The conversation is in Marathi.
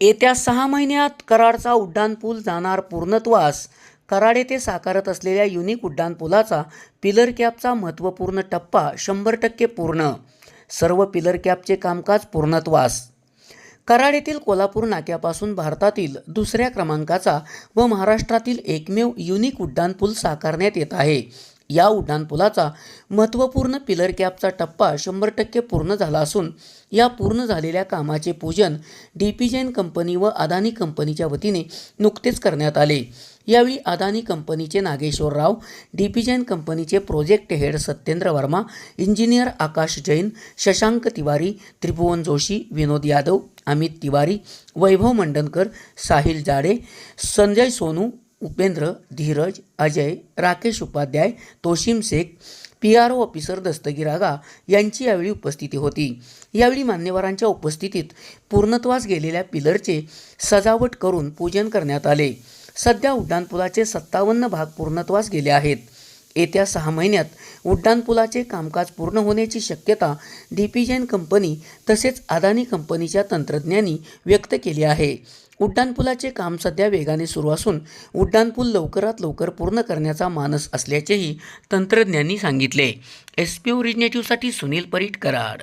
येत्या सहा महिन्यात कराडचा उड्डाणपूल जाणार पूर्णत्वास. कराड येथे साकारत असलेल्या युनिक उड्डाणपुलाचा पिलर कॅपचा महत्त्वपूर्ण टप्पा शंभर टक्के पूर्ण. सर्व पिलर कॅपचे कामकाज पूर्णत्वास. कराड येथील कोल्हापूर नाक्यापासून भारतातील दुसऱ्या क्रमांकाचा व महाराष्ट्रातील एकमेव युनिक उड्डाणपूल साकारण्यात येत आहे. या उड्डाणपुलाचा महत्त्वपूर्ण पिलर कॅपचा टप्पा शंभर टक्के पूर्ण झाला असून या पूर्ण झालेल्या कामाचे पूजन डी पी जैन कंपनी व अदानी कंपनीच्या वतीने नुकतेच करण्यात आले. यावेळी अदानी कंपनीचे नागेश्वर राव डी पी जैन कंपनीचे project head Satyendra Verma engineer Akash Jain Shashank Tiwari Tribhuvan Joshi Vinod Yadav Amit Tiwari Vaibhav Mandankar Sahil Jade Sanjay Sonu Upendra Dheeraj Ajay Rakesh Upadhyay Toshim Shaikh P R O officer दस्तगिरागा यांची यावेळी उपस्थिती होती. यावेळी मान्यवरांच्या उपस्थितीत पूर्णत्वास गेलेल्या पिलरचे सजावट करून पूजन करण्यात आले. सध्या उड्डाणपुलाचे सत्तावन्न भाग पूर्णत्वास गेले आहेत. येत्या सहा महिन्यात उड्डाणपुलाचे कामकाज पूर्ण होण्याची शक्यता डी पी कंपनी तसेच अदानी कंपनीच्या तंत्रज्ञांनी व्यक्त केली आहे. उड्डाणपुलाचे काम सध्या वेगाने सुरू असून उड्डाणपूल लवकरात लवकर पूर्ण करण्याचा मानस असल्याचेही तंत्रज्ञांनी सांगितले. एस पी ओ रिजनेटिव्हसाठी सुनील परीट कराड